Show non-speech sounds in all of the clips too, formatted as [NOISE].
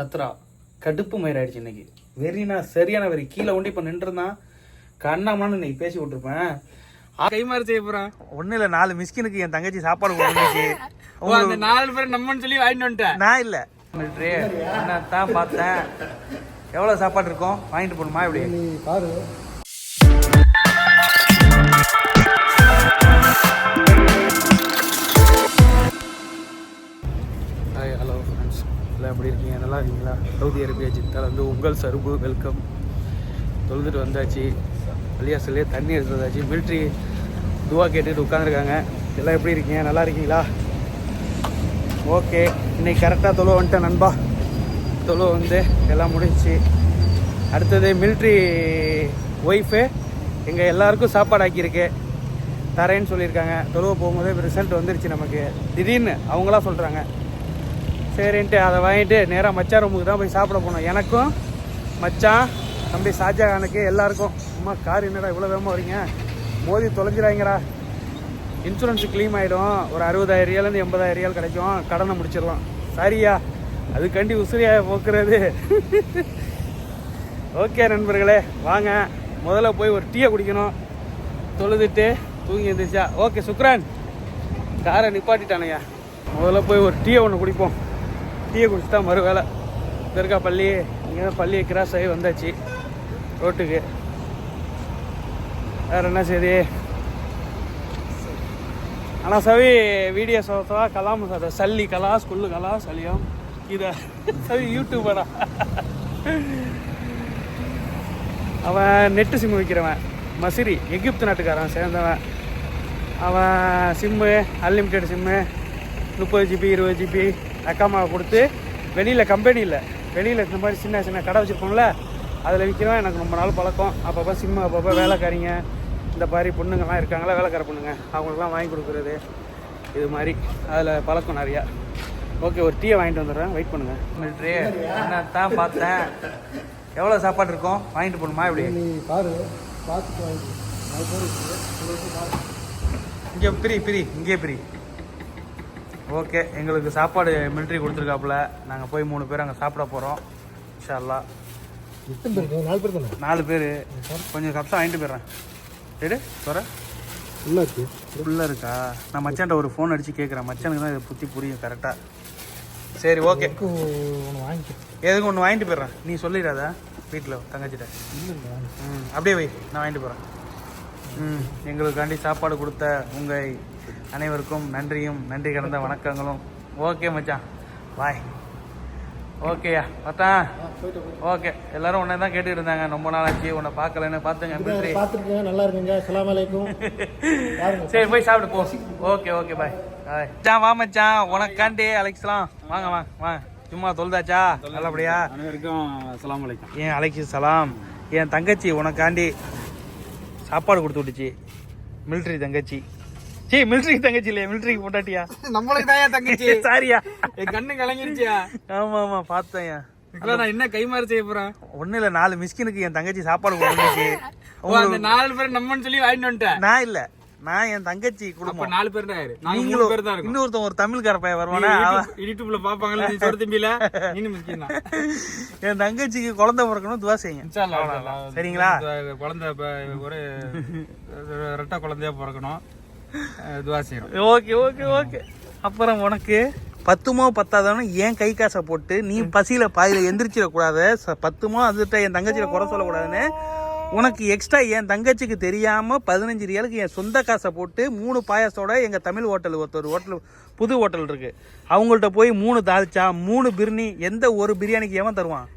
கத்துறா கடுப்பு மயிராயிடுச்சு இன்னைக்கு. வெறினா சரியான வெறி. கீழே ஒண்டி இப்போ நின்றுருந்தான் கண்ணாமன்னு இன்னைக்கு பேசி விட்டுருப்பேன். கை மாறு செய்ய போறான். ஒன்றும் இல்லை நாலு மிஸ்கினுக்கு என் தங்கச்சி சாப்பாடு கொடுத்துச்சு அந்த நாலு பேர் நம்மன்னு சொல்லி வாங்கிட்டு வந்துட்டேன். நான் இல்லை. என்ன தான் பார்த்தேன். எவ்வளோ சாப்பாடு இருக்கும்? வாங்கிட்டு போகணுமா இப்படி பாரு. ஃப்ரெண்ட்ஸ் எப்படி இருக்கீங்க? நல்லா இருக்கீங்களா? சவுதி அரேபியா ஜித்தால் வந்து உங்கள் சருபு வெல்கம் தொழுதுட்டு வந்தாச்சு. பள்ளியாசல்லே தண்ணி எடுத்து வந்தாச்சு. மிலிட்ரி துவா கேட்டுட்டு உட்காந்துருக்காங்க எல்லாம் எப்படி இருக்கீங்க? நல்லா இருக்கீங்களா? ஓகே இன்னைக்கு கரெக்டாக தொழுவ வந்துட்டேன் நண்பா. தொழுவ வந்து எல்லாம் முடிஞ்சிச்சு. அடுத்தது மிலிட்ரி ஒய்ஃபு எங்கள் எல்லாருக்கும் சாப்பாடு ஆக்கியிருக்கு. தரேன்னு சொல்லியிருக்காங்க. தொழுவ போகும்போதே ரிசல்ட் வந்துருச்சு நமக்கு. திடீர்னு அவங்களாம் சொல்கிறாங்க சரின்ட்டு அதை வாங்கிட்டு நேராக மச்சான் ரூமுக்கு தான் போய் சாப்பிட போனோம். எனக்கும் மச்சான் தம்பி ஷாஜகானுக்கு எல்லாருக்கும் அம்மா கார் என்னடா இவ்வளோ வேகமாக வரீங்க மோதி தொலைஞ்சிடாங்கடா இன்சூரன்ஸ் க்ளீம் ஆகிடும் ஒரு அறுபதாயிரம் ரியாலேருந்து எண்பதாயிரம் ரியால் கிடைக்கும். கடனை முடிச்சிடலாம். சரியா? அதுக்காண்டி உசிரியாக போக்குறது. ஓகே நண்பர்களே வாங்க. முதல்ல போய் ஒரு டீயை குடிக்கணும். தொழுதுட்டு தூங்கி எழுந்திரிச்சா ஓகே சுக்ரான். காரை நிப்பாட்டிட்டானையா முதல்ல போய் ஒரு டீயை ஒன்று குடிப்போம். டீயை குடிச்சு தான் மறு வேலை இருக்கா பள்ளி இங்கே தான் பள்ளியை கிராஸ் ஆகி வந்தாச்சு. ரோட்டுக்கு. வேறு என்ன சரி ஆனால் சவி வீடியோ சொல்கிறதா கலாம் சார் சல்லி கலா ஸ்கூல்லு கலா சலியம். இதை சவி யூடியூபரா அவன் நெட்டு சிம்மு விற்கிறவன் மசிரி எகிப்து நாட்டுக்காரன் சேர்ந்தவன். அவன் சிம்மு அன்லிமிட்டெட் சிம்மு முப்பது ஜிபி இருபது ஜிபி அக்காமாவை கொடுத்து வெளியில் கம்பெனியில் வெளியில் இந்த மாதிரி சின்ன சின்ன கடை வச்சுருப்போம்ல அதில் விற்கிறவன் எனக்கு ரொம்ப நாள் பழக்கம். அப்பப்போ சிம்மு அப்பப்போ வேலைக்காரிங்க இந்த மாதிரி பொண்ணுங்கள்லாம் இருக்காங்களா வேலைக்கார பொண்ணுங்க அவங்களுக்குலாம் வாங்கி கொடுக்குறது இது மாதிரி. அதில் பழக்கம் நிறையா. ஓகே ஒரு டீயை வாங்கிட்டு வந்துடுறேன். வெயிட் பண்ணுங்கள் மிலிட்ரி என்ன தான் பார்த்தேன். எவ்வளோ சாப்பாடு இருக்கும்? வாங்கிட்டு போகணுமா இப்படி நீ பாரு. பார்த்துட்டு வாங்கி நாலு பேர் இருக்குது உங்களுக்கு பாரு. இங்கே பிரி பிரி. இங்கே பிரி. ஓகே எங்களுக்கு சாப்பாடு மிலிட்ரி கொடுத்துருக்காப்புல. நாங்கள் போய் மூணு பேர் அங்கே சாப்பிட போகிறோம் இன்ஷால்லா? நாலு பேர் தானே? நாலு பேர். கொஞ்சம் கப்ஸா வாங்கிட்டு போயிடுறேன். எடு சொல்ற இருக்கு ஃபுல்லாக இருக்கா? நான் மச்சான்ட்ட ஒரு ஃபோன் அடித்து கேட்குறேன் மச்சானுக்கு தான் இதை புத்தி புரியும் கரெக்டாக சரி ஓகே. ஒன்று வாங்கிக்க? எதுக்கு ஒன்று வாங்கிட்டு போயிடுறேன்? நீ சொல்லிடாதா வீட்டில் தங்கச்சிட்ட. ம் அப்படியே வை. நான் வாங்கிட்டு போகிறேன் ம் எங்களுக்காண்டி சாப்பாடு கொடுத்த உங்கள் அனைவருக்கும் நன்றியும் நன்றி கடந்த வணக்கங்களும். ஓகே மச்சான். பாய் ஓகேயா பார்த்தா ஓகே எல்லாரும் உன்னை தான் கேட்டுட்டு இருந்தாங்க. ரொம்ப நாள் ஆச்சு உன்னை பார்க்கலன்னு பார்த்துங்க நன்றி. பார்த்துருக்கீங்க. நல்லா இருக்குங்க. அஸ்ஸலாமு அலைக்கும். சரி போய் சாப்பிடு போ. ஓகே ஓகே பாய் மச்சான் வா மச்சான். உனக்காண்டி அலெக்ஸ்லாம். வாங்க வாங்க வாங்க சும்மா தொழுதாச்சா? நல்லபடியா? அனைவருக்கும் அஸ்ஸலாமு அலைக்கும். என் அலைக்கு சலாம்? என் தங்கச்சி உனக்காண்டி சாப்பாடு கொடுத்து விட்டுச்சு. மிலிட்ரி தங்கச்சி. சீ மிலிட்ரி தங்கச்சி இல்லையா? மிலிட்ரிக்கு பொண்டாட்டியா? நம்மளுக்கு தான் தங்கச்சி. [LAUGHS] சாரியா. என் கண்ணு கலங்கிருச்சியா? ஆமா ஆமா பார்த்தேன் இப்போ நான் என்ன கை மாறு செய்ய போறேன்? ஒன்றும் இல்லை நாலு மிஸ்கினுக்கு என் தங்கச்சி சாப்பாடு கொடுத்துச்சு ஓ, அந்த நாலு பேர் நம்மன்னு சொல்லி வாங்கிட்டு வந்துட்டேன். நான் இல்லை. நான் என் தங்கச்சி குடும்பம். நாலு பேர் தான் நீங்களும் பேர் தான் இன்னொருத்தன் ஒரு தமிழ்கார பையன் வருவானே? யூடியூப்ல பாப்பாங்கல்ல நீ சொர தம்பியில [LAUGHS] நீனு முக்கியம் தான். என் தங்கச்சிக்கு குழந்தை பிறக்கணும் துவா செய்யுங்க. இன்ஷா. சரிங்களா? குழந்தை ஒரு ரெட்டை குழந்தையா பிறக்கணும். துவா ஓகே ஓகே ஓகே. அப்புறம் உனக்கு பத்துமோ பத்தாதானோ ஏன் கை காசை போட்டு நீ பசியில் பாதியில் எந்திரிச்சிடக்கூடாத? பத்துமோ அதுகிட்ட என் தங்கச்சியில் குறை சொல்லக்கூடாதுன்னு. உனக்கு எக்ஸ்ட்ரா என் தங்கச்சிக்கு தெரியாமல் பதினஞ்சு ரியாலுக்கு என் சொந்த காசை போட்டு மூணு பாயாசோட எங்கள் தமிழ் ஹோட்டல் ஒருத்தர் ஹோட்டல் புது ஹோட்டல் இருக்குது அவங்கள்ட்ட போய் மூணு தால்ச்சா மூணு பிரியாணி எந்த ஒரு பிரியாணிக்கு ஏவன் தருவான்?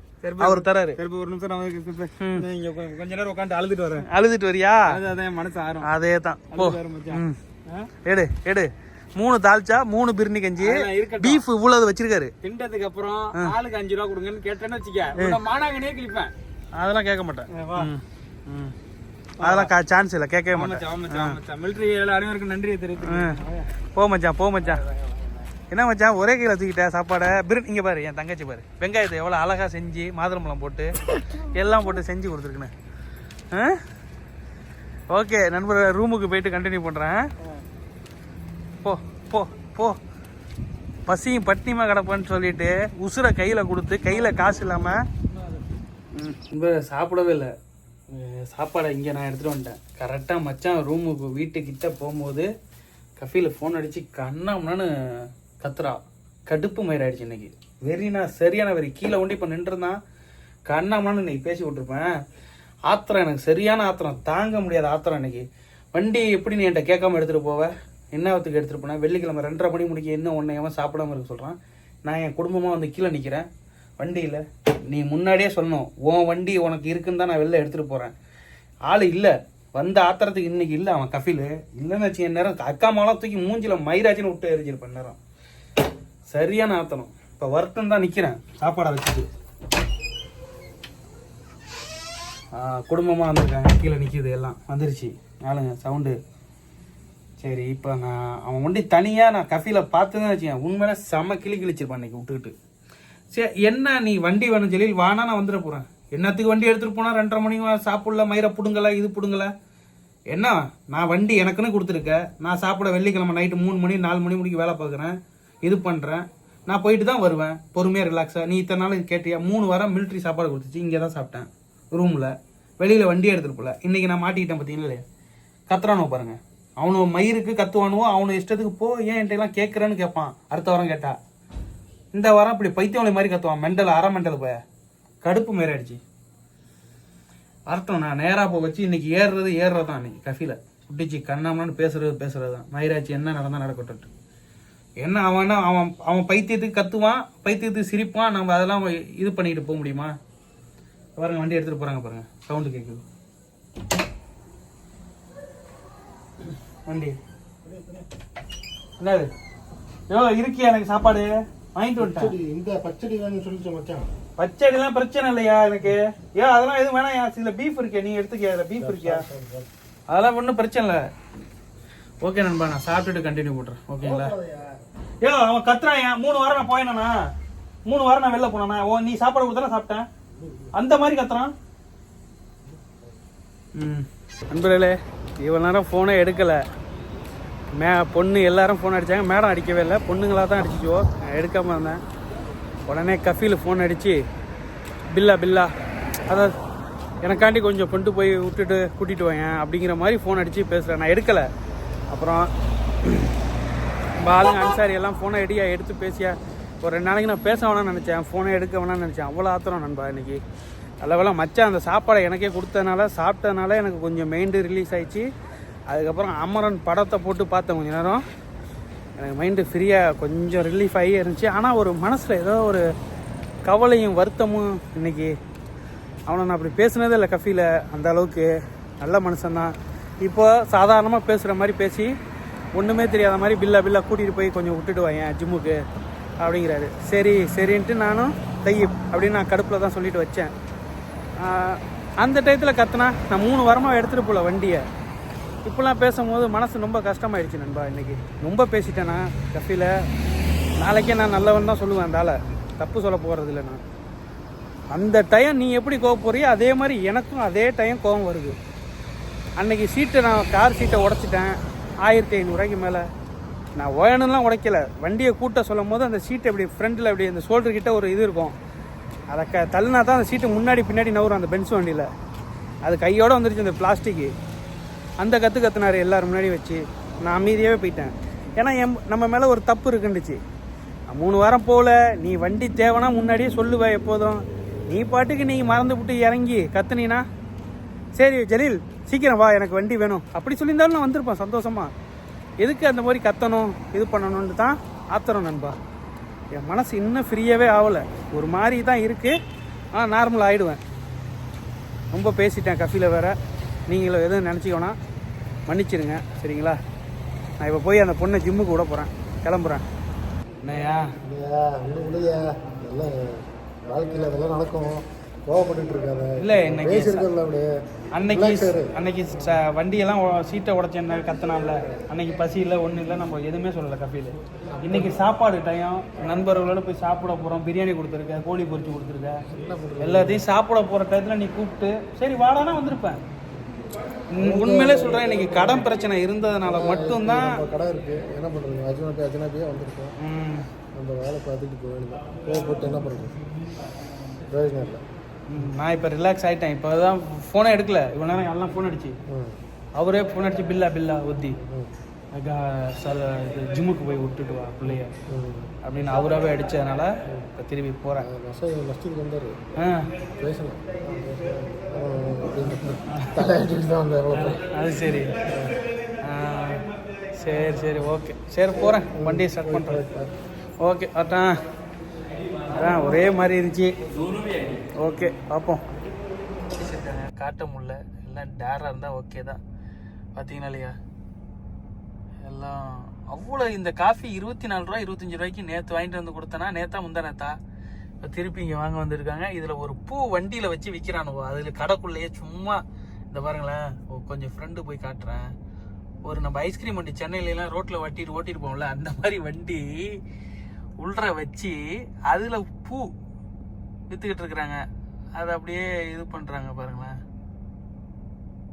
அவர் தராரு. சரி ஒரு நிமிஷம் நான் கொஞ்ச நேரம் உட்காந்து அழுதுட்டு வரேன். அழுதுட்டு வரியா? அது அதான் மனசு ஆறும். அதே தான்? எடு எடு. மூணு தால்ச்சா மூணு பிரியாணி கஞ்சி. பீஃப் இவ்வளவு வச்சிருக்காரு. திண்டதுக்கு அப்புறம் ஆளுக்கு அஞ்சு ரூபா கொடுங்கன்னு கேட்டேன்னு வச்சுக்க. மானாங்கனே கிழிப்பேன். அதெல்லாம் கேட்க மாட்டேன். அதெல்லாம் சான்ஸ் இல்லை. கேட்கவே மாட்டேன். மிலிட்டரி அனைவருக்கும் நன்றியை தெரிவித்துக்கிறேன் போ மச்சான் போ மச்சான். என்ன மச்சான் ஒரே கையில் தூக்கிட்ட சாப்பாடை. பிரியாணி இங்கே பாரு என் தங்கச்சி பாரு. வெங்காயத்தை எவ்வளோ அழகாக செஞ்சு மாதுளம்பழம் போட்டு எல்லாம் போட்டு செஞ்சு கொடுத்துருக்குண்ணே ஓகே நண்பர் ரூமுக்கு போயிட்டு கண்டினியூ பண்ணுறேன் போ போ போ. பசியும் பட்டினிமா கிடப்பேன்னு சொல்லிட்டு உசுரை கையில் கொடுத்து கையில் காசு இல்லாமல் ரொம்ப சாப்பிடவே இல்லை. சாப்பாடை இங்கே நான் எடுத்துகிட்டு வந்துட்டேன். கரெக்டாக மச்சான் ரூமுக்கு வீட்டுக்கிட்ட போகும்போது கஃபியில் ஃபோன் அடித்து கண்ணாம்னான்னு கத்துறா. கடுப்பு மயிராயிடுச்சு இன்னைக்கு. வெறினா சரியான வெறி. கீழே ஒண்டி இப்போ நின்றுருந்தான் கண்ணாமனு இன்னைக்கு பேசி விட்ருப்பேன் ஆத்திரம் எனக்கு சரியான ஆத்திரம். தாங்க முடியாத ஆத்திரம் இன்னைக்கு. வண்டி எப்படி நீ என்கிட்ட கேட்காம எடுத்துகிட்டு போவ? என்னத்துக்கு எடுத்துகிட்டு போனேன் வெள்ளிக்கிழமை ரெண்டரை மணி முடிக்க இன்னும் ஒன்று எவன் சாப்பிடாம இருக்க சொல்கிறான் நான் என் குடும்பமாக வந்து கீழே நிற்கிறேன் வண்டியில். நீ முன்னாடியே சொல்லணும். உன் வண்டி உனக்கு இருக்குன்னு தான் நான் வெளில எடுத்துகிட்டு போகிறேன் ஆள் இல்லை. வந்த ஆத்திரத்துக்கு இன்னைக்கு இல்லை அவன் கஃபில். இல்லைன்னு வச்சு என் நேரம் அக்கா மாலாம் தூக்கி மூஞ்சில மயிராச்சின்னு விட்டு எரிஞ்சிருப்பேன் நேரம். சரியான ஆத்தணும் இப்போ வறுத்தம் தான் நிற்கிறேன் சாப்பாடை வச்சுட்டு. குடும்பமாக வந்திருக்காங்க. கீழே நிற்கிது எல்லாம். வந்துருச்சு. ஆளுங்க சவுண்டு சரி இப்போ நான் அவன் வண்டி தனியாக நான் கஃபியில் பார்த்துதான் வச்சேன் உண்மையில செம கிளி கிழிச்சிருப்பான் இன்னைக்கு விட்டுக்கிட்டு. சரி என்ன நீ வண்டி வேணும் சொல்லி வானா நான் வந்துட போகிறேன் என்னத்துக்கு வண்டி எடுத்துகிட்டு போனால் ரெண்டரை மணிக்கு சாப்பிடல மயிரை பிடுங்கல இது பிடுங்கல? என்ன? நான் வண்டி எனக்குன்னு கொடுத்துருக்க. நான் சாப்பிட வெள்ளிக்கிழமை நைட்டு மூணு மணி நாலு மணி முடிக்கு வேலை பார்க்குறேன். இது பண்ணுறேன் நான் போயிட்டு தான் வருவேன். பொறுமையாக ரிலாக்ஸாக நீ இத்தனை நாள் கேட்டியா? மூணு வாரம் மிலிட்ரி சாப்பாடு கொடுத்துச்சு. இங்கே தான் சாப்பிட்டேன். ரூமில் வெளியில் வண்டி எடுத்துட்டு போல. இன்னைக்கு நான் மாட்டிக்கிட்டேன் பார்த்தீங்களா இல்லையா? கத்துறானோ பாருங்கள் அவனு மயிருக்கு கத்துவானுவோ அவனு இஷ்டத்துக்கு போ ஏன் என்கிட்டலாம் கேட்குறேன்னு கேட்பான் அடுத்த வாரம் கேட்டா. இந்த வாரம் இப்படி பைத்தியவளை மாதிரி கத்துவான். மெண்டல் அரை மெண்டல் போய. கடுப்பு மேறாயிடுச்சு அர்த்தம் நான் நேராக போக வச்சு இன்னைக்கு ஏறுறது ஏறுறது தான் இன்னைக்கு. கஃபில. இப்படிச்சு கண்ணாமன்னு பேசுறது பேசுறது தான் மயிராச்சு என்ன நடந்தால் நடக்கட்டும். என்ன அவன் அவன் அவன் பைத்தியத்துக்கு கத்துவான் பைத்தியத்துக்கு சிரிப்பான் நம்ம அதெல்லாம் இது பண்ணிட்டு போக முடியுமா? பாருங்க வண்டி எடுத்துட்டு போறாங்க பாருங்க. சவுண்டு கேட்குது வண்டி. என்னது யோ இருக்கியா எனக்கு சாப்பாடு? வாங்கிட்டு வந்துட்டேன். இந்த பச்சடி வேணும்னு சொல்லிச்சு மச்சான். பச்சடிலாம் பிரச்சனை இல்லையா எனக்கு? ஏன் அதெல்லாம் எதுவும் வேணாம். ஏன் இதுல பீஃப் இருக்கே நீ எடுத்துக்கியா? இதுல பீஃப் இருக்கியா? அதெல்லாம் ஒன்றும் பிரச்சனை இல்லை. ஓகே நண்பா நான் சாப்பிட்டுட்டு கண்டினியூ பண்ணுறேன் ஓகேங்களா ஏ அவன் கத்துறான் ஏன்? மூணு வாரம் நான் போயினா மூணு வாரம் நான் வெளில போனா ஓ நீ சாப்பாடு கொடுத்தா சாப்பிட்டேன். அந்த மாதிரி கத்துறான். ம். நண்பர்களே இவ்வளோ நேரம் ஃபோனே எடுக்கலை. மே பொண்ணு எல்லாரும் ஃபோன் அடித்தாங்க மேடம் அடிக்கவே இல்லை. பொண்ணுங்களாக தான் அடிச்சிச்சோ நான் எடுக்காமல் இருந்தேன். உடனே கஃபீல் ஃபோன் அடித்து பில்லா பில்லா. அதாவது எனக்காண்டி கொஞ்சம் கொண்டு போய் விட்டுட்டு கூட்டிகிட்டு வாங்க அப்படிங்கிற மாதிரி ஃபோன் அடித்து பேசுகிறேன் நான் எடுக்கலை. அப்புறம் நம்ம ஆளுங்க அன்சாரி எல்லாம் ஃபோனை எடியா எடுத்து பேசியா ஒரு ரெண்டு நாளைக்கு நான் பேச வேணாம்னு நினச்சேன் ஃபோனை எடுக்க வேணாம்னு நினச்சேன். அவ்வளோ ஆத்திரம் நண்பா இன்னைக்கு. அளவெல்லாம் மச்சான் அந்த சாப்பாடை எனக்கே கொடுத்ததுனால சாப்பிட்டதுனால எனக்கு கொஞ்சம் மைண்டு ரிலீஸ் ஆயிடுச்சு. அதுக்கப்புறம் அமரன் படத்தை போட்டு பார்த்தேன் கொஞ்ச நேரம். எனக்கு மைண்டு ஃப்ரீயாக கொஞ்சம் ரிலீஃப் ஆகி இருந்துச்சு. ஆனால் ஒரு மனசில் ஏதோ ஒரு கவலையும் வருத்தமும் இன்னைக்கு. அவனை நான் அப்படி பேசுனதே இல்லை கஃபியில் அந்த அளவுக்கு நல்ல மனுஷன்தான். இப்போ சாதாரணமாக பேசுகிற மாதிரி பேசி ஒன்றுமே தெரியாத மாதிரி பில்லா பில்ல கூட்டிகிட்டு போய் கொஞ்சம் விட்டுட்டு வாயேன் ஜிம்முக்கு அப்படிங்கிறாரு. சரி சரின்ட்டு நானும் தையப் அப்படின்னு நான் கடுப்பில் தான் சொல்லிட்டு வச்சேன். அந்த டயத்தில் கத்துனா நான் மூணு வாரமாக எடுத்துகிட்டு போகல வண்டியை. இப்போலாம் பேசும்போது மனசு ரொம்ப கஷ்டமாயிடுச்சு நண்பா இன்றைக்கி ரொம்ப பேசிட்டேனா கஃபியில் நாளைக்கே நான் நல்லவன் தான் சொல்லுவேன் அந்த ஆளை தப்பு சொல்ல போகிறது இல்லை நான். அந்த டைம் நீ எப்படி கோவம் போறியோ அதே மாதிரி எனக்கும் அதே டைம் கோவம் வருது. அன்னைக்கு சீட்டை நான் கார் சீட்டை உடச்சிட்டேன். ஆயிரத்தி ஐநூறுரூவாய்க்கு மேலே நான் ஓயணும்லாம் உடைக்கல. வண்டியை கூட்ட சொல்லும் போது அந்த சீட்டை இப்படி ஃப்ரண்ட்டில் அப்படி அந்த ஷோல்டர்கிட்ட ஒரு இது இருக்கும். அதை க தள்ளினா தான் அந்த சீட்டு முன்னாடி பின்னாடி நவரும் அந்த பென்ஸ் வண்டியில். அது கையோடு வந்துருச்சு அந்த பிளாஸ்டிக்கு அந்த கற்று கத்துனாரு எல்லோரும் முன்னாடி வச்சு. நான் அமைதியாகவே போயிட்டேன். ஏன்னா எம் நம்ம மேலே ஒரு தப்பு இருக்குண்டுச்சு நான் மூணு வாரம் போகல. நீ வண்டி தேவைன்னா முன்னாடியே சொல்லுவ எப்போதும். நீ பாட்டுக்கு நீ மறந்து விட்டு இறங்கி கத்துனீனா? சரி ஜலீல் சீக்கிரம் வா எனக்கு வண்டி வேணும். அப்படி சொல்லியிருந்தாலும் நான் வந்திருப்பேன் சந்தோஷமா. எதுக்கு அந்த மாதிரி கத்தணும் இது பண்ணணும்னு தான் ஆத்திரம் நண்பா. என் மனசு இன்னும் ஃப்ரீயாகவே ஆகலை ஒரு மாதிரி தான் இருக்குது ஆனால் நார்மல் ஆகிடுவேன் ரொம்ப பேசிட்டேன் கஃபியில் வேற. நீங்களும் எதுவும் நினச்சிக்கோனா மன்னிச்சிடுங்க சரிங்களா? நான் இப்போ போய் அந்த பொண்ணை ஜிம்முக்கு விட போகிறேன் கிளம்புறேன். என்னையா இல்லையா ஒன்றும் இல்லையா. எல்லாம் வாழ்க்கையில் அதெல்லாம் நடக்கும். கோவப்பட்டுட்டு இருக்காத. இல்லை இன்னைக்கு அன்னைக்கு. அன்னைக்கு வண்டியெல்லாம் சீட்டை உடச்சேன் கத்தனால அன்னைக்கு பசி இல்லை ஒன்றும் இல்லை நம்ம எதுவுமே சொல்லலை கஃபியில் இன்னைக்கு சாப்பாடு டைம் நண்பர்களோட போய் சாப்பிட போகிறோம் பிரியாணி கொடுத்துருக்க கோழி பொரிச்சு கொடுத்துருக்க. எல்லாத்தையும் சாப்பிட போகிற டயத்தில் நீ கூப்பிட்டு சரி வாடானா வந்திருப்பேன். உண்மையிலே சொல்கிறேன் இன்னைக்கு கடன் பிரச்சனை இருந்ததுனால மட்டும்தான் நம்ம கடை இருக்கு. என்ன பண்றது? அஜினாபி அஜினாபியே வந்திருக்கோம். ம், அந்த வேலை பார்த்துட்டு வேண்டியதான் கோவப்பட்டு என்ன பண்ணுறது பிரயோஜனம் இல்லை. நான் இப்போ ரிலாக்ஸ் ஆகிட்டேன் இப்போ தான் ஃபோனே எடுக்கல. இவ்வளோ நேரம் எல்லாம் ஃபோன் அடிச்சு. அவரே ஃபோன் அடிச்சு பில்லா பில்லா ஒத்தி சார் இது ஜிம்முக்கு போய் விட்டுட்டு வா பிள்ளைய. அப்படின்னு அவராகவே அடித்ததுனால இப்போ திரும்பி போகிறேன் மஸ்ஜிதுக்கு வந்தார். அது சரி. சரி சரி ஓகே. சரி போகிறேன் வண்டியை ஸ்டார்ட் பண்ணுறேன் ஓகே அதான். அதான் ஒரே மாதிரி இருந்துச்சு. ஓகே பார்ப்போம் காட்ட முடியல. எல்லாம் டேராக இருந்தால் ஓகே தான். பார்த்தீங்களா இல்லையா? எல்லாம் அவ்வளோ இந்த காஃபி இருபத்தி நாலு ரூபா இருபத்தஞ்சி ரூபாய்க்கு நேற்று வாங்கிட்டு வந்து கொடுத்தனா நேத்தா முந்தா நேத்தா? இப்போ திருப்பி இங்கே வாங்க வந்திருக்காங்க. இதில் ஒரு பூ வண்டியில் வச்சு விற்கிறானுவோ அதில் கடைக்குள்ளேயே சும்மா இந்த பாருங்களேன் கொஞ்சம் ஃப்ரெண்டு போய் காட்டுறேன். ஒரு நம்ம ஐஸ்கிரீம் வண்டி சென்னையிலலாம் ரோட்டில் வட்டிட்டு ஓட்டிட்டு போவோம்ல அந்த மாதிரி வண்டி உள்ற வச்சு அதில் பூ விற்றுக்கிட்டு இருக்கிறாங்க. அதை அப்படியே இது பண்ணுறாங்க பாருங்களேன்.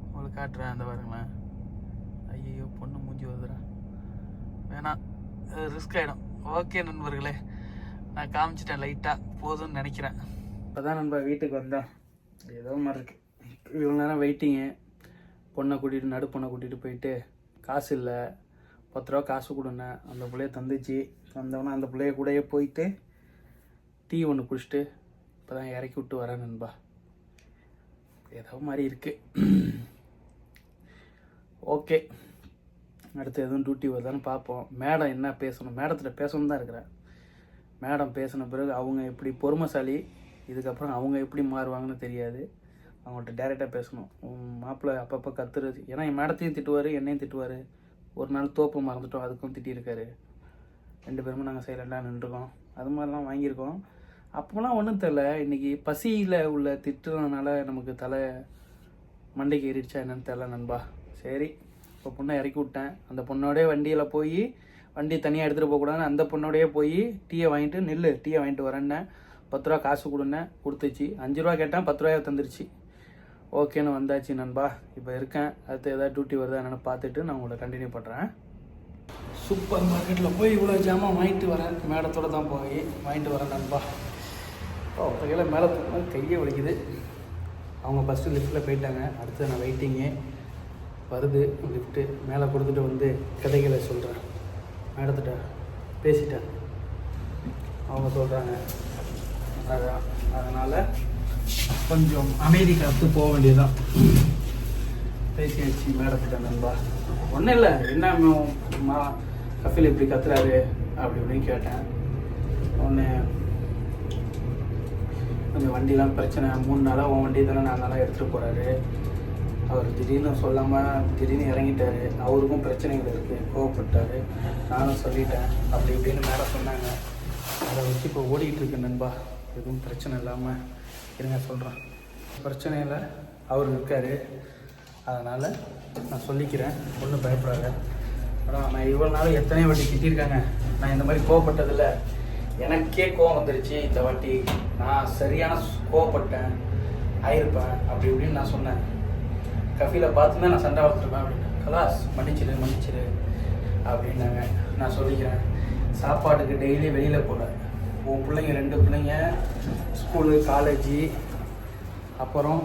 உங்களுக்கு காட்டுறேன் அந்த பாருங்களேன். ஐயோ பொண்ணு மூஞ்சி வருதுறேன் வேணாம் ரிஸ்க் ஆகிடும் ஓகே நண்பர்களே. நான் காமிச்சிட்டேன் லைட்டாக போதும்னு நினைக்கிறேன். இப்போ தான் நம்ம வீட்டுக்கு வந்தேன். ஏதோ மாதிரி இருக்கு. இவ்வளோ நேரம் வெயிட்டிங்கு பொண்ணை கூட்டிகிட்டு நடு பொண்ணை கூட்டிகிட்டு போயிட்டு காசு இல்லை. பத்து ரூபா காசு கொடுங்க அந்த பிள்ளைய தந்துச்சு. வந்தவொடனே அந்த பிள்ளைய கூடயே போயிட்டு டீ ஒன்று குடிச்சிட்டு இப்போ தான் இறக்கி விட்டு வரேன் நண்பா. ஏதோ மாதிரி இருக்குது ஓகே. அடுத்து எதுவும் டியூட்டி வருதான்னு பார்ப்போம். மேடம் என்ன பேசணும்? மேடத்தில் பேசணும் தான் இருக்கிறேன் மேடம் பேசின பிறகு அவங்க எப்படி பொறுமைசாலி இதுக்கப்புறம் அவங்க எப்படி மாறுவாங்கன்னு தெரியாது. அவங்கள்ட்ட டேரெக்டாக பேசணும். மாப்பிள்ளை அப்பப்போ கத்துறது. ஏன்னா என் மேடத்தையும் திட்டுவார் என்னையும் திட்டுவார். ஒரு நாள் தோப்பு மறந்துட்டோம் அதுக்கும் திட்டியிருக்காரு. ரெண்டு பேருமே நாங்கள் சைலண்டாக நின்றுருக்கோம். அது மாதிரிலாம் வாங்கியிருக்கோம். அப்போலாம் ஒன்றும் தெரில இன்றைக்கி பசியில் உள்ள திட்டுறதுனால நமக்கு தலை மண்டைக்கு ஏறிடுச்சா என்னன்னு தெரில நண்பா. சரி இப்போ பொண்ணை இறக்கி விட்டேன். அந்த பொண்ணோடய வண்டியில் போய் வண்டி தனியாக எடுத்துகிட்டு போகக்கூடாதுன்னு அந்த பொண்ணோடயே போய் டீயை வாங்கிட்டு நில்லு டீயை வாங்கிட்டு வரேன்னேன். பத்து ரூபா காசு கொடுன்னேன் கொடுத்துச்சு. அஞ்சு ரூபா கேட்டேன் பத்து ரூபாய் தந்துருச்சு. ஓகேன்னு வந்தாச்சு நண்பா. இப்போ இருக்கேன். அடுத்து எதாவது டியூட்டி வருதா என்னென்னு பார்த்துட்டு நான் உங்களை கண்டினியூ பண்ணுறேன் சூப்பர் மார்க்கெட்டில் போய் இவ்வளோ ஜாமான் வாங்கிட்டு வரேன் மேடத்தோட தான் போய் வாங்கிட்டு வரேன் நண்பா. ஓ கையில் மேலே தூக்கினா கையே வலிக்குது. அவங்க ஃபஸ்ட்டு லிஃப்ட்டில் போயிட்டாங்க. அடுத்து நான் வெயிட்டிங்கு வருது லிஃப்ட்டு மேலே கொடுத்துட்டு வந்து கதைகளை சொல்கிறேன் மேடத்திட்ட பேசிட்டேன். அவங்க சொல்கிறாங்க அதான் அதனால் கொஞ்சம் அமைதி காத்து போக வேண்டியதுதான். பேசியாச்சு மேடத்திட்ட நண்பா. ஒன்றும் இல்லை என்ன மா கஃபில் இப்படி கத்துறாரு அப்படி இப்படின்னு கேட்டேன். ஒன்று கொஞ்சம் வண்டிலாம் பிரச்சனை. மூணு நாளாக உன் வண்டி தானே நாலு நாளாக எடுத்துகிட்டு போகிறாரு அவர் திடீர்னு சொல்லாமல் திடீர்னு இறங்கிட்டாரு. அவருக்கும் பிரச்சனைகள் இருக்குது கோவப்பட்டார். நானும் சொல்லிட்டேன். அப்படி இப்படின்னு மேலே சொன்னாங்க. அதை வச்சு இப்போ ஓடிக்கிட்டு இருக்கு நண்பா. எதுவும் பிரச்சனை இல்லாமல் இருங்க சொல்கிறேன் பிரச்சனையில் அவர் இருக்கார் அதனால் நான் சொல்லிக்கிறேன். ஒன்றும் பயப்படாத. ஆனால் நான் இவ்வளோ நாளும் எத்தனை வாட்டி திட்டிருக்காங்க. நான் இந்த மாதிரி கோவப்பட்டதில்ல. எனக்கே கோவம் வந்துருச்சு இந்த வாட்டி நான் சரியான கோவப்பட்டேன் ஆயிருப்பேன் அப்படி இப்படின்னு நான் சொன்னேன். கஃபில பார்த்துதான் நான் சண்டை வளர்த்துருப்பேன் அப்படின்னு. கலாஸ் மன்னிச்சிடு மன்னிச்சிடு அப்படின்னாங்க. நான் சொல்லிக்கிறேன் சாப்பாட்டுக்கு டெய்லி வெளியில் போல. உன் பிள்ளைங்க ரெண்டு பிள்ளைங்க ஸ்கூலு காலேஜி அப்புறம்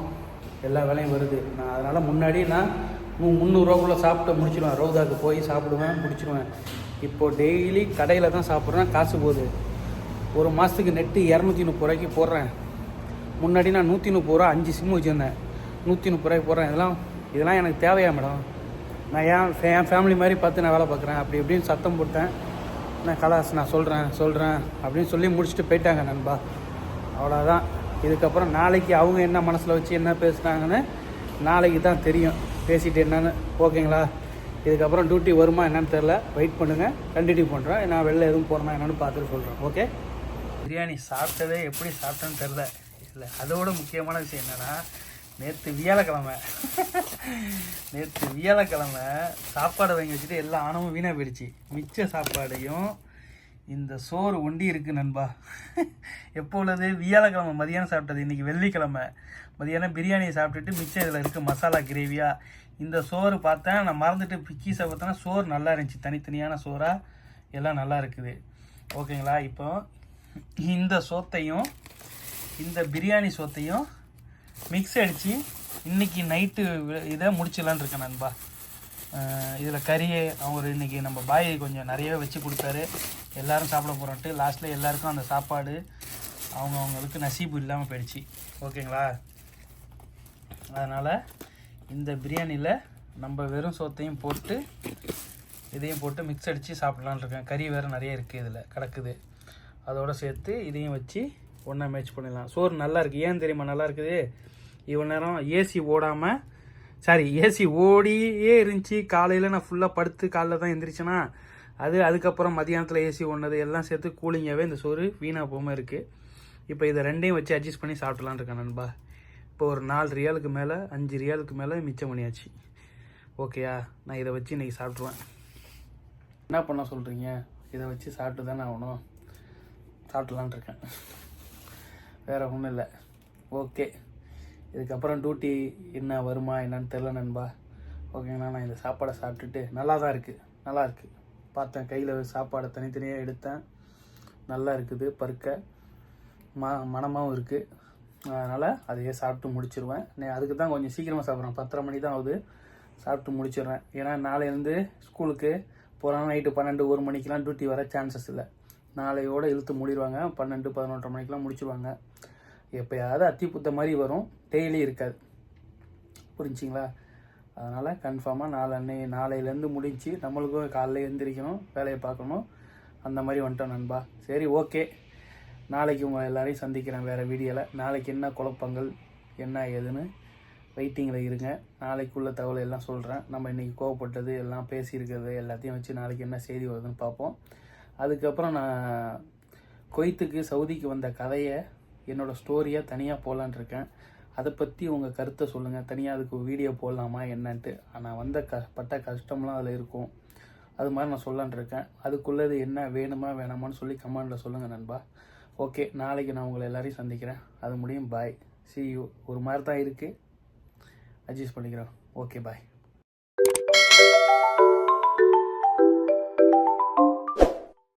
எல்லா வேலையும் வருது. நான் அதனால் முன்னாடி நான் மு- முந்நூறுரூவாக்குள்ளே சாப்பிட்டு முடிச்சிடுவேன் ரோதாவுக்கு போய் சாப்பிடுவேன் முடிச்சிடுவேன் இப்போது டெய்லி கடையில் தான் சாப்பிட்றேன். காசு போகுது. ஒரு மாதத்துக்கு நெட்டு இரநூத்தி முப்பது ரூபாய்க்கு போடுறேன். முன்னாடி நான் நூற்றி முப்பது ரூபா அஞ்சு சிம் வச்சுருந்தேன். நூற்றி முப்பது ரூபாய்க்கு போடுறேன். இதெல்லாம் இதெல்லாம் எனக்கு தேவையா மேடம்? நான் ஏன் என் ஃபேமிலி மாதிரி பார்த்து நான் வேலை பார்க்குறேன். அப்படி இப்படின்னு சத்தம் போட்டேன். நான் கலாஸ் நான் சொல்கிறேன் சொல்கிறேன் அப்படின்னு சொல்லி முடிச்சுட்டு போயிட்டாங்க நண்பா. அவ்வளோதான் இதுக்கப்புறம் நாளைக்கு அவங்க என்ன மனசில் வச்சு என்ன பேசுகிறாங்கன்னு நாளைக்கு தான் தெரியும். பேசிட்டு என்னென்னு ஓகேங்களா? இதுக்கப்புறம் டியூட்டி வருமா என்னன்னு தெரில வெயிட் பண்ணுங்கள் கண்டினியூ பண்ணுறேன் நான் வெளில எதுவும் போகிறேன்னா என்னன்னு பார்த்துட்டு சொல்கிறேன் ஓகே பிரியாணி சாப்பிட்டதே எப்படி சாப்பிட்டேன்னு தெரில இல்லை அதோட முக்கியமான விஷயம் என்னென்னா நேற்று வியாழக்கிழமை [LAUGHS] நேற்று வியாழக்கிழமை சாப்பாடு வாங்கி வச்சுட்டு எல்லா ஆணவமும் வீணாக போயிடுச்சு. மிச்ச சாப்பாடையும் இந்த சோறு ஒண்டி இருக்கு நண்பா. எப்பொழுது வியாழக்கிழமை மதியானம் சாப்பிட்டது இன்னைக்கு வெள்ளிக்கிழமை. மதியானம் பிரியாணியை சாப்பிட்டுட்டு மிச்சம் இதில் இருக்குது மசாலா கிரேவியாக இந்த சோறு பார்த்தேன் நான் மறந்துட்டு பிக்கீஸை பார்த்தேன்னா சோறு நல்லா இருந்துச்சு. தனித்தனியான சோறாக எல்லாம் நல்லா இருக்குது. ஓகேங்களா? இப்போ இந்த சோத்தையும் இந்த பிரியாணி சோத்தையும் மிக்ஸ் அடித்து இன்னைக்கு நைட்டு இதை முடிச்சிடலான்னு இருக்கேன் நண்பா. இதில் கறியை அவர் இன்றைக்கி நம்ம பாய் கொஞ்சம் நிறையவே வச்சு கொடுத்தாரு. எல்லாரும் சாப்பிட போகிறோன்ட்டு லாஸ்ட்டில் எல்லாருக்கும் அந்த சாப்பாடு அவங்க அவங்களுக்கு நசீபு இல்லாமல் போயிடுச்சு. ஓகேங்களா? அதனால் இந்த பிரியாணியில் நம்ம வெறும் சோத்தையும் போட்டு இதையும் போட்டு மிக்ஸ் அடித்து சாப்பிட்லான்னு இருக்கேன். கறி வேறு நிறைய இருக்குது இதில் கிடக்குது. அதோடு சேர்த்து இதையும் வச்சு ஒன்றா மேட்ச் பண்ணிடலாம். சோறு நல்லா இருக்குது ஏன் தெரியுமா நல்லா இருக்குது? இவ்வளோ நேரம் ஏசி ஓடாமல் சாரி ஏசி ஓடியே இருந்துச்சு. காலையில் நான் ஃபுல்லாக படுத்து காலைல தான் எந்திரிச்சேன்னா அது அதுக்கப்புறம் மதியானத்தில் ஏசி ஒன்றது எல்லாம் சேர்த்து கூலிங்காகவே இந்த சோறு வீணாக போகாமல் இருக்குது இப்போ இதை ரெண்டையும் வச்சு அட்ஜஸ்ட் பண்ணி சாப்பிட்லான்னு இருக்கேன் நண்பா. இப்போ ஒரு நாலு ரியாலுக்கு மேலே அஞ்சு ரியாலுக்கு மேலே மிச்சம் பண்ணியாச்சு. ஓகேயா நான் இதை வச்சு இன்றைக்கி சாப்பிட்ருவேன் என்ன பண்ண சொல்கிறீங்க இதை வச்சு சாப்பிட்டு தானே ஆகணும். சாப்பிட்லான் இருக்கேன். வேறு ஒன்றும் இல்லை. ஓகே இதுக்கப்புறம் டியூட்டி என்ன வருமா என்னன்னு தெரில நண்பா. ஓகேங்கண்ணா நான் இந்த சாப்பாடை சாப்பிட்டுட்டு நல்லா தான் இருக்குது நல்லா இருக்குது பார்த்தேன். கையில் சாப்பாடை தனித்தனியாக எடுத்தேன். நல்லா இருக்குது பருக்க. ம மனமாகவும் இருக்குது அதனால் அதையே சாப்பிட்டு முடிச்சிருவேன். நான் அதுக்கு தான் கொஞ்சம் சீக்கிரமாக சாப்பிட்றேன். பத்தரை மணி தான் ஆகுது. சாப்பிட்டு முடிச்சிடுறேன். ஏன்னா நாளையிலேருந்து ஸ்கூலுக்கு போகிறாங்க நைட்டு பன்னெண்டு ஒரு மணிக்கெலாம் டியூட்டி வர சான்சஸ் இல்லை. நாளையோடு இழுத்து மூடிடுவாங்க. பன்னெண்டு பதினொன்றரை மணிக்கெலாம் முடிச்சிடுவாங்க எப்போயாவது அத்தி புத்த மாதிரி வரும். டெய்லி இருக்காது. புரிஞ்சிங்களா? அதனால் கன்ஃபார்மாக நாளன்னை நாளையிலேருந்து முடிஞ்சு நம்மளுக்கும் காலைல எழுந்திரிக்கணும் வேலையை பார்க்கணும். அந்த மாதிரி வந்துட்டோம் நண்பா. சரி ஓகே. நாளைக்கு உங்களை எல்லாரையும் சந்திக்கிறேன் வேறு வீடியோவில் நாளைக்கு என்ன குழப்பங்கள் என்ன ஏதுன்னு வெயிட்டிங்கில் இருங்க. நாளைக்குள்ள தகவல் எல்லாம் சொல்கிறேன் நம்ம இன்றைக்கி கோவப்பட்டது எல்லாம் பேசியிருக்கிறது எல்லாத்தையும் வச்சு நாளைக்கு என்ன செய்தி வருதுன்னு பார்ப்போம். அதுக்கப்புறம் நான் கொய்த்துக்கு சவுதிக்கு வந்த கதையை என்னோடய ஸ்டோரியாக தனியாக போகலான் இருக்கேன். அதை பற்றி உங்கள் கருத்தை சொல்லுங்கள் தனியாக அதுக்கு வீடியோ போடலாமா என்னன்ட்டு. நான் வந்த க பட்ட கஷ்டம்லாம் அதில் இருக்கும். அது மாதிரி நான் சொல்லான் இருக்கேன். அதுக்குள்ளது என்ன வேணுமா வேணாமான்னு சொல்லி கமெண்டில் சொல்லுங்கள் நண்பா. ஓகே நாளைக்கு நான் உங்களை எல்லாரையும் சந்திக்கிறேன். அது முடியும். பாய் சி யூ ஒரு மாதிரி தான் இருக்குது அட்ஜஸ்ட் பண்ணிக்கிறோம். Okay bye